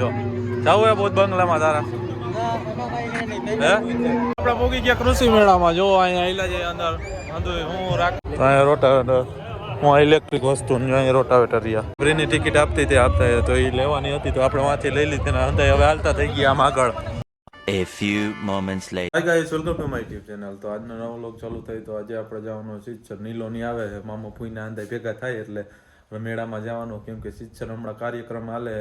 લ્યો જાવું હે બૌદ્ધ બંગલામાં તારા. આપણે પોગી ગયા કૃષિ મેળામાં. જો અહીંયા આયલા છે અંદર. અંદર હું રાખ તો અહીંયા રોટાવેટર હું ઇલેક્ટ્રિક વસ્તુ અહીંયા રોટાવેટર રહ્યા. ફ્રીની ટિકિટ આપતી તે આપતા તો એ લેવાની હતી તો આપણે વાંચી લઈ લીધી ને અંદર હવે હાલતા થઈ ગયા આમ આગળ. A few moments later. Hi guys welcome to my YouTube channel તો આજનો નવો વ્લોગ ચાલુ થઈ તો આજે આપણે જવાનો શિક્ષર નીલોની આવે છે મામા ફૂઈના અંદાજ ભેગા થાય એટલે મેળામાં જવાનું કેમ કે શિક્ષર હમણાં કાર્યક્રમ હાલે.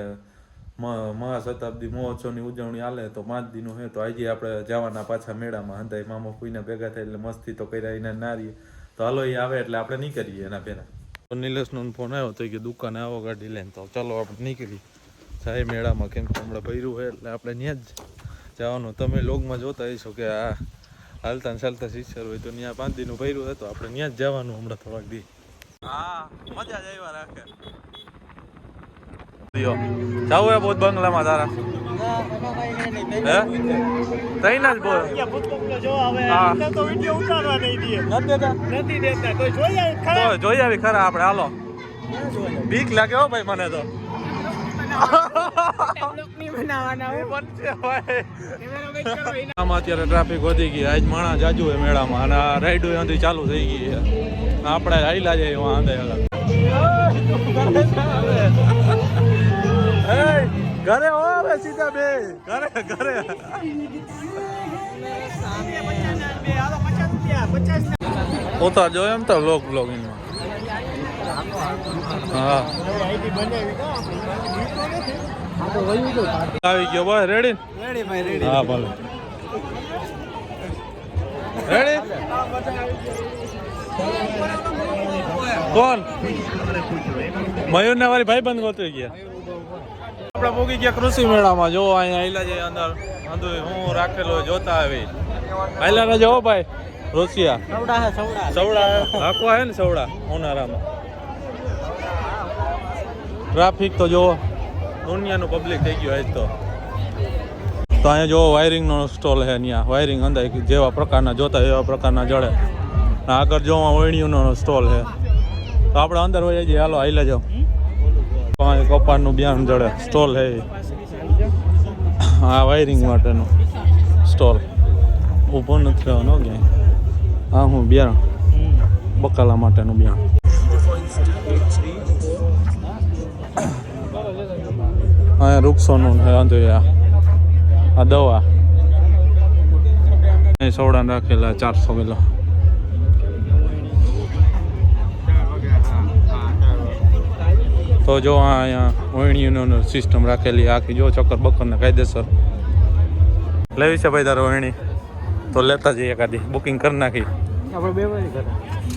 મહાશતાબ્દી, મહોત્સવની ઉજવણી હાલે તો પાંચ દિનો હે. તો આજે આપણે જવાના પાછા મેળામાં. અંદાજ મામા કોઈને ભેગા થાય એટલે મસ્તી તો કર્યા, એના ના રહીએ તો હાલો એ આવે એટલે આપણે નીકળીએ એના પહેલા. નિલેશનો ફોન આવ્યો તો કે દુકાને આવો ગાડી લઈને. તો ચાલો આપણે નીકળી સાહેબ, મેળામાં કેમ કે હમણાં ભર્યું હોય એટલે આપણે ત્યાં જ જવાનું. તમે લોગમાં જોતા હશો કે આ હાલતા ને ચાલતા શિક્ષર હોય તો ત્યાં પાંચ દિનનું ભર્યું હોય તો આપણે ત્યાં જ જવાનું હમણાં થોડાક દી. હા, મજા જ આવ્યા રાખે. જાવું હે બૌદ્ધ બંગલામાં તારા. તઈ ના જ બોલ. હા. નથી દેતા. તો જોઈ આવી ખરા આપણે હાલો. બીક લાગે હો ભાઈ મને તો. આમાં અત્યારે ટ્રાફિક વધી ગઈ. આજ માણા જાજુ હોય મેળામાં. અને આ રાઈડો ચાલુ થઈ ગઈ છે. આપણે હાઈલા જઈએ વાંધે ઘરે હવે સીધા બે. ઘરે ઘરે. ઉતાર જો એમ તો લોક બ્લોગિંગમાં હા. આવી ગયો ભાઈ રેડી હા ભલે. રેડી કોણ? મયુર ને મારી ભાઈ બંધ ગોતરી ગયા. આપણે પોગી ગયા કૃષિ મેળામાં. જો અહીંયા આયલા છે અંદર અંદર હું રાખેલો જોતા આવી. આયલા ને જો ભાઈ રોસિયા. સવડા હાકવા હે ને સવડા ઉનાળામાં. ટ્રાફિક તો જો દુનિયાનું પબ્લિક થઈ ગયું આજ તો. તો અહીંયા જો વાયરિંગનો સ્ટોલ છે અહીંયા વાયરિંગ અંદર જેવા પ્રકારના જોતા એવા પ્રકારના જળે આગળ જોવા વણિયુંનો સ્ટોલ છે તો આપણે અંદર હોય જઈએ. હાલો આવી જાઓ. કપાળનું બિયારણ જડે. સ્ટોલ હે આ વાયરિંગ માટેનું સ્ટોલ. ઊભો નથી રહેવાનો ક્યાંય. હા હું બિયારણ. બકાલા માટેનું બિયારણ. અહીંયા વૃક્ષોનું વાંધો આ દવા. સોડા રાખેલા ચારસો કિલો. તો જો આ અહીંયા ઓયણીનું સિસ્ટમ રાખેલી આખી જો ચક્કર બક્કરને કાયદેસર. લેવી છે ભાઈ તારો ઓયણી તો લેતા જઈએ એકાદી બુકિંગ કરી નાખી.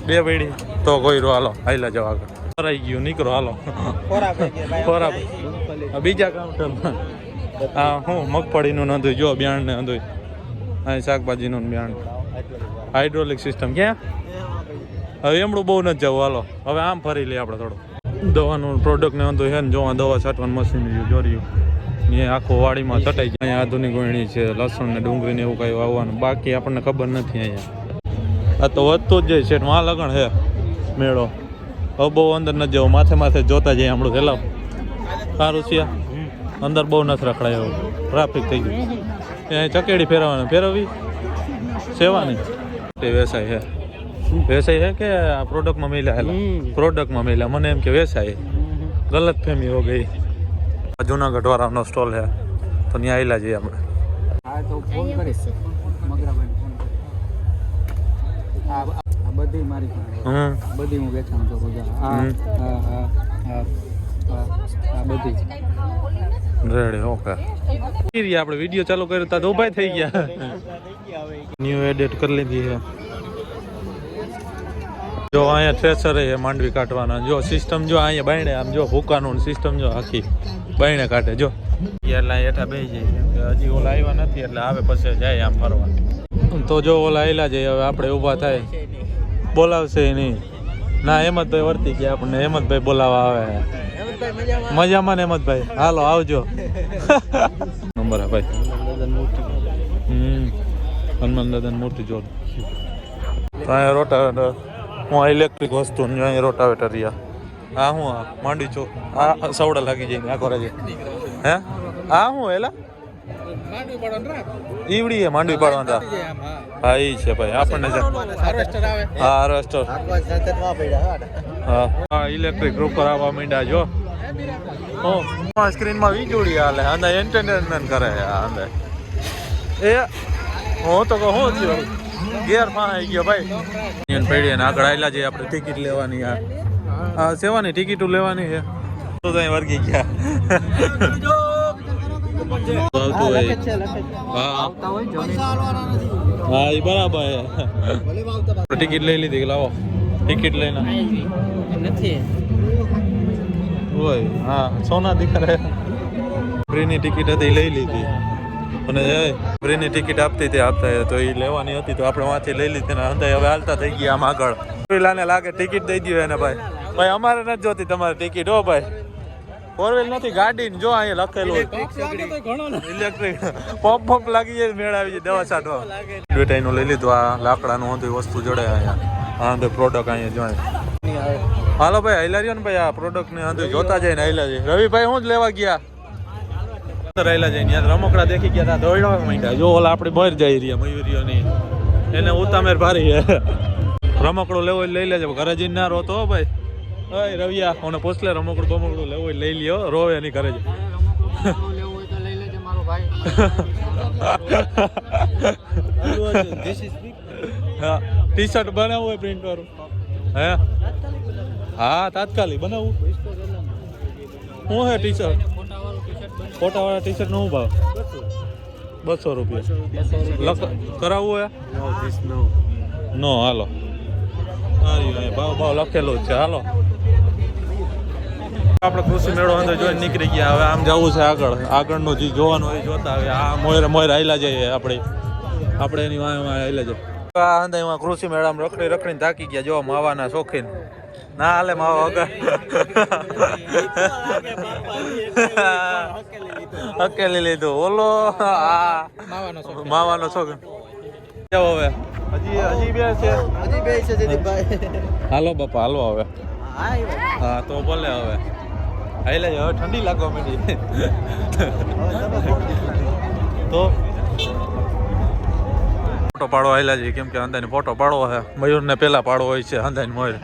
બે પેઢી તો કોઈ રો હાલો હાઈલા જાવ આગળ. ફરાઈ ગયું નીકળો હાલો. ખોરાક બીજા કાઉન્ટરમાં હા હું મગફળીનું નંધું જો બિયાણ ને નંધું અહીં શાકભાજીનું બિયાણ. હાઇડ્રોલિક સિસ્ટમ ક્યાં? હવે એમણું બહુ નથી જવું. હાલો. હવે આમ ફરી લઈએ આપણે થોડું દવાનું પ્રોડક્ટ ને વાંધો છે ને જોવા દવા છાંટવાનું મશીન જોર્યું એ આખો વાડીમાં છટાઈ ગયા અહીંયા આધુનિક વહેણી છે, લસણ ને ડુંગળી ને એવું કઈ વાવવાનું. બાકી આપણને ખબર નથી અહીંયા. આ તો વધતું જ જાય છે માં લગણ છે, મેળો. હવે બહુ અંદર નથી જવું માથે માથે જોતા જઈએ હમણાં પેલા સારું છે. અંદર બહુ નથી રખડાય એવું. ટ્રાફિક થઈ ગયું. ત્યાં ચકેડી ફેરવવાની. ફેરવવી? સેવાની. તે વેસાય છે. વેસાય છે કે આ પ્રોડક્ટમાં મિલ્યા હેલા પ્રોડક્ટમાં મિલ્યા મને એમ કે વેસાય ગલત ફેમી હો ગઈ. આ જુનાગઢ વાળાનો સ્ટોલ છે. તો ત્યાં આવેલા જઈએ આપણે. બધી મારી પાસે. બધી હું વેચાણ કરું છું. આ હમ. આ આ આ આ આ બધી. Ready okay. આપણે વીડિયો ચાલુ કર્યો તા તો ઊભા થઈ ગયા. ન્યુ એડિટ કરી લીધી છે. જો અહીંયા થ્રેસર એ માંડવી કાઢવાના, જો સિસ્ટમ જો અહીંયા બાયણે, આમ જો ભૂકાનું સિસ્ટમ જો આખી બાયણે કાઢે, જો. એટલે હેઠા બે જાય હજી ઓલા આવ્યા નથી, એટલે આવે પછી જાય આમ ફરવા. તો જો ઓલા આવેલા જાય હવે આપણે ઊભા થાય. બોલાવશે નહીં. ના, હેમંતભાઈ વર્તી ગયા આપણને. હેમંતભાઈ બોલાવવા આવે. મજામાં ને હેમંતભાઈ? હાલો, આવજો. નંબર ભાઈ. હનુમાન દાદાની મૂર્તિ જોડ. રોટાવેટર હું આ ઇલેક્ટ્રિક વસ્તુ અહીંયા રોટાવેટર આ હું આ માંડી છો. આ સવડા લાગી જાય આખો રાજી. હે? આ હું એલા? ઈવડી માંડવી પાડવાના હા, ઈ છે ભાઈ, આપણને હા હાર્વેસ્ટર હા. ઇલેક્ટ્રિક રૂપર આવવા માંડ્યા જો. સ્ક્રીનમાં વીજળી હાલે. અંદર એન્ટરટેનમેન્ટ કરે આ અંદર એ, હું તો કહું છું. ગેર આવી ગયો ભાઈ. પડી ને આગળ આવેલા છે, આપણે ટિકિટ લેવાની આ. સેવાની ટિકિટો લેવાની છે. તો ત્યાં વર્ગી ગયા. હા. એ બરાબર ટિકિટ લઈ લીધી લાવો. ટિકિટ લઈને. નથી હા, સોના દીકરે. ફ્રીની ટિકિટ હતી, લઈ લીધી. અને ફ્રીની ટિકિટ આપતી હતી આપતા તો એ લેવાની હતી તો આપણે વાંચી લઈ લીધી ને અંદર હવે હાલતા થઈ ગયા આમ આગળ. પેલાને લાગે ટિકિટ દઈ દો એને ભાઈ. ભાઈ અમારે નથી જોતી તમારી ટિકિટ હો ભાઈ. ફોર વ્હીલ નથી ગાડી જો અહીંયા લખેલું ઇલેક્ટ્રિક પંપ પંપ લાગી. જાય મેળ આવી જાય દવા છાંટવા. બેટાઈનું લઈ લીધું આ લાકડાનું હતું વસ્તુ જોડે અહીંયા. હા તો પ્રોડક્ટ અહીંયા જોઈ હાલો ભાઈ હાઈલા રહ્યો ને ભાઈ આ પ્રોડક્ટ ને જોતા જાય ને હાઈલા જાય. રવિભાઈ હું જ લેવા ગયા? હાઈલા જાય ત્યાં રમકડા દેખી ગયા તા દોડવા માંડ્યા. જો ઓલા આપણે બહાર જઈ રહ્યા મયુરીઓ ની એને ઉતામેર ભારી હે રમકડું લેવો લઈ લેજે. ઘરે જઈને ના રોતો હો ભાઈ. ઓય, રવિયા. ઓને પોસલે રમકડું બમકડું લેવો લઈ લ્યો. રોવે એની ઘરે જ. હા. ટી શર્ટ બનાવવું હોય પ્રિન્ટ વાળું. હે? હા, તાત્કાલિક બનાવવું શું હે ટી શર્ટ ફોટાવાળા ટી શર્ટ નો ભાવ? બસો રૂપિયા. કરાવવું હે નો, હાલો. ભાવ ભાવ લખેલો જ છે, હાલો. આપણે કૃષિ મેળો અંદર જોઈને નીકળી ગયા. હવે આમ જવું છે આગળ. આગળનું જે જોવાનું હોય જોતા હવે આ મોયરે મોયરે આયલા જઈએ આપણે. આપણે એની વાંહે આયલા જઈએ. આ અંદર એમાં કૃષિ મેળામાં રખડી, રખડીને થાકી ગયા. જોવા, માવાના શોખીન. ના હાલે માવા વગર અકેલી લીધું. ઓલો માવાનો છોકરો હવે. હજી હજી બે છે. હજી બે છે જયદીપભાઈ. હાલો બાપા હાલો હવે. હા તો ભલે હવે. હાલે હવે ઠંડી લાગવા માંડી. તો ફોટો પાડો આવેલા છે કેમ કે અંદાની ફોટો પાડવો છે. મયુરને પહેલા પાડવો હોય છે અંદાની મયુર.